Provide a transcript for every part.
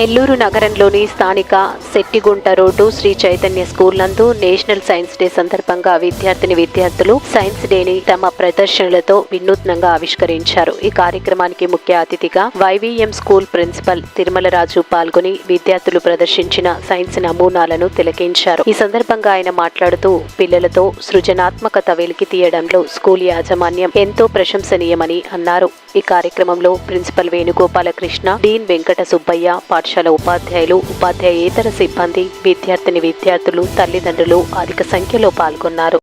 నెల్లూరు నగరంలోని స్థానిక Settigunta road Shri Chaitanya school నందు నేషనల్ సైన్స్ డే సందర్భంగా విద్యార్థిని విద్యార్థులు సైన్స్ డేని తమ ప్రదర్శనలతో వినూత్నంగా ఆవిష్కరించారు. ఈ కార్యక్రమానికి ముఖ్య అతిథిగా వైవీఎం స్కూల్ ప్రిన్సిపల్ తిరుమలరాజు పాల్గొని విద్యార్థులు ప్రదర్శించిన సైన్స్ నమూనాలను తిలకించారు. ఈ సందర్భంగా ఆయన మాట్లాడుతూ పిల్లలతో సృజనాత్మకత వెలికి తీయడంలో స్కూల్ యాజమాన్యం ఎంతో ప్రశంసనీయమని అన్నారు. ఈ కార్యక్రమంలో ప్రిన్సిపల్ వేణుగోపాలకృష్ణ డీన్ వెంకట సుబ్బయ్య పాఠశాల ఉపాధ్యాయులు ఉపాధ్యాయేతర సిబ్బంది విద్యార్థిని విద్యార్థులు తల్లిదండ్రులు అధిక సంఖ్యలో పాల్గొన్నారు.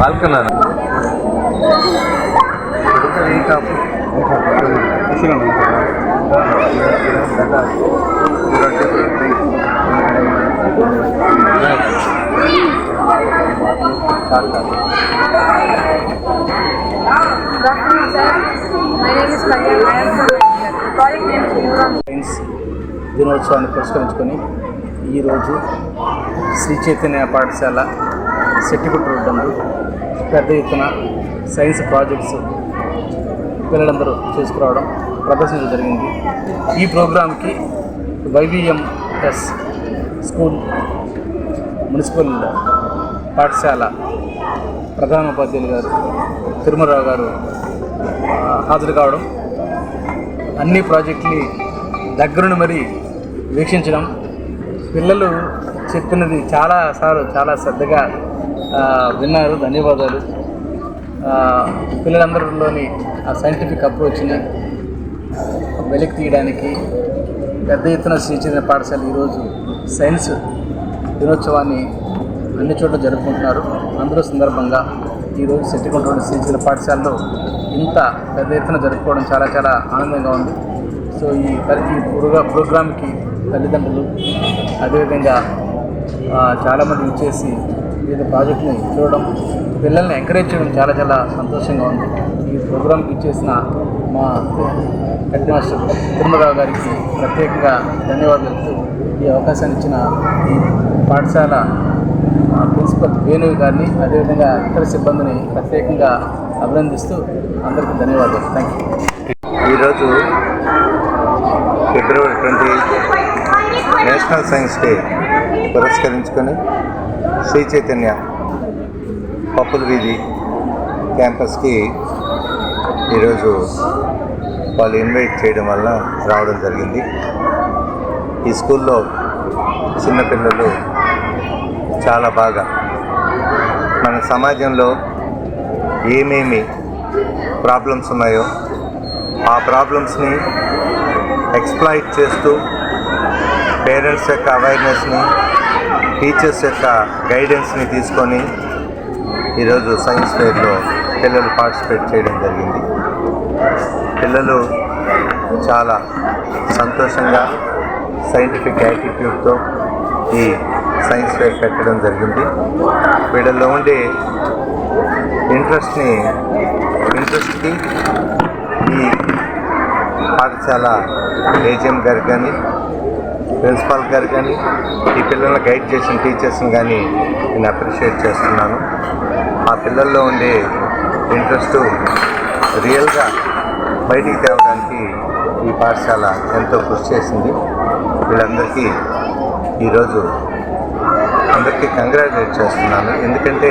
పాల్గొన్నాను అక్షరం దినోత్సవాన్ని పురస్కరించుకొని ఈరోజు శ్రీ చైతన్య పాఠశాల సెట్టిగుట్టు రోడ్డు పెద్ద ఎత్తున సైన్స్ ప్రాజెక్ట్స్ పిల్లలందరూ చేసుకురావడం ప్రదర్శించడం జరిగింది. ఈ ప్రోగ్రాంకి వైవిఎంఎస్ స్కూల్ మున్సిపల్ పాఠశాల ప్రధాన ఉపాధ్యాయులు గారు తిరుమలరావు గారు హాజరు కావడం అన్ని ప్రాజెక్టుని దగ్గరుండి మరి వీక్షించడం. పిల్లలు చెప్పినది చాలా సార్లు చాలా శ్రద్ధగా విన్నారు. ధన్యవాదాలు. పిల్లలందరిలోని ఆ సైంటిఫిక్ అప్రోచ్ని వెలికి తీయడానికి పెద్ద ఎత్తున శ్రీచైతన్య పాఠశాల ఈరోజు సైన్స్ దినోత్సవాన్ని అన్ని చోట్ల జరుపుకుంటున్నారు. అందులో సందర్భంగా ఈరోజు సెట్టికొండ శ్రీచైతన్య పాఠశాలలో ఇంత పెద్ద ఎత్తున జరుపుకోవడం చాలా చాలా ఆనందంగా ఉంది. సో ఈ పరి- ఈ ప్రోగ్రా ప్రోగ్రామ్కి తల్లిదండ్రులు అదేవిధంగా చాలామంది ఇచ్చేసి వివిధ ప్రాజెక్ట్ని చూడడం పిల్లల్ని ఎంకరేజ్ చేయడం చాలా చాలా సంతోషంగా ఉంది. ఈ ప్రోగ్రామ్కి ఇచ్చేసిన మా హెడ్ మాస్టర్ తిరుమలరావు గారికి ప్రత్యేకంగా ధన్యవాదాలు ఈ అవకాశాన్ని ఇచ్చిన ఈ పాఠశాల ప్రిన్సిపల్ వేణు గారిని అదేవిధంగా ఇతర సిబ్బందిని ప్రత్యేకంగా అభినందిస్తూ అందరికీ ధన్యవాదాలు. థ్యాంక్ యూ ఈరోజు ఫిబ్రవరి ట్వంటీ నేషనల్ సైన్స్ డే పురస్కరించుకొని శ్రీ చైతన్య పప్పుల వీధి క్యాంపస్కి ఈరోజు వాళ్ళు ఇన్వైట్ చేయడం వల్ల రావడం జరిగింది. ఈ స్కూల్లో చిన్నపిల్లలు చాలా బాగా మన సమాజంలో ఏమేమి ప్రాబ్లమ్స్ ఉన్నాయో ఆ ప్రాబ్లమ్స్ని ఎక్స్ప్లాయిట్ చేస్తూ పేరెంట్స్ యొక్క అవేర్నెస్ని టీచర్స్ యొక్క గైడెన్స్ని తీసుకొని ఈరోజు సైన్స్ ఫెయిర్లో పిల్లలు పార్టిసిపేట్ చేయడం జరిగింది. పిల్లలు చాలా సంతోషంగా సైంటిఫిక్ యాటిట్యూడ్తో ఈ సైన్స్ ఫెయిర్ పెట్టడం జరిగింది. వీళ్ళలో ఉండే ఇంట్రెస్ట్ని ఇంట్రెస్ట్కి ఈ పాఠశాల ఏజిఎం గారికి కానీ ప్రిన్సిపాల్ గారు కానీ ఈ పిల్లల్ని గైడ్ చేసిన టీచర్స్ని కానీ నేను అప్రిషియేట్ చేస్తున్నాను. ఆ పిల్లల్లో ఉండే ఇంట్రెస్ట్ రియల్గా బయటికి తేవడానికి ఈ పాఠశాల ఎంతో కృషి చేసింది. వీళ్ళందరికీ ఈరోజు అందరికీ కంగ్రాచులేట్ చేస్తున్నాను. ఎందుకంటే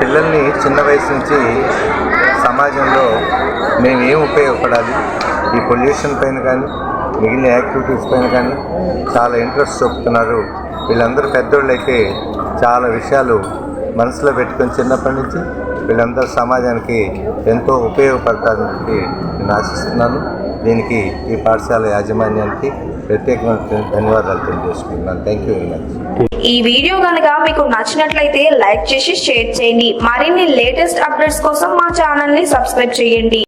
పిల్లల్ని చిన్న వయసు నుంచి సమాజంలో మేము ఏం ఉపయోగపడాలి? ఈ పొల్యూషన్ పైన కానీ మిగిలిన యాక్టివిటీస్ పైన కానీ చాలా ఇంట్రెస్ట్ చూపుతున్నారు. వీళ్ళందరూ పెద్దోళ్ళు అయితే చాలా విషయాలు మనసులో పెట్టుకొని చిన్నప్పటి నుంచి వీళ్ళందరూ సమాజానికి ఎంతో ఉపయోగపడతారని నేను ఆశిస్తున్నాను. దీనికి ఈ పాఠశాల యాజమాన్యానికి ప్రత్యేకమైన ధన్యవాదాలు తెలియజేసుకుంటున్నాను. థ్యాంక్ యూ వెరీ మచ్ ఈ వీడియో కనుక మీకు నచ్చినట్లయితే లైక్ చేసి షేర్ చేయండి. మరిన్ని లేటెస్ట్ అప్డేట్స్ కోసం మా ఛానల్ని సబ్స్క్రైబ్ చేయండి.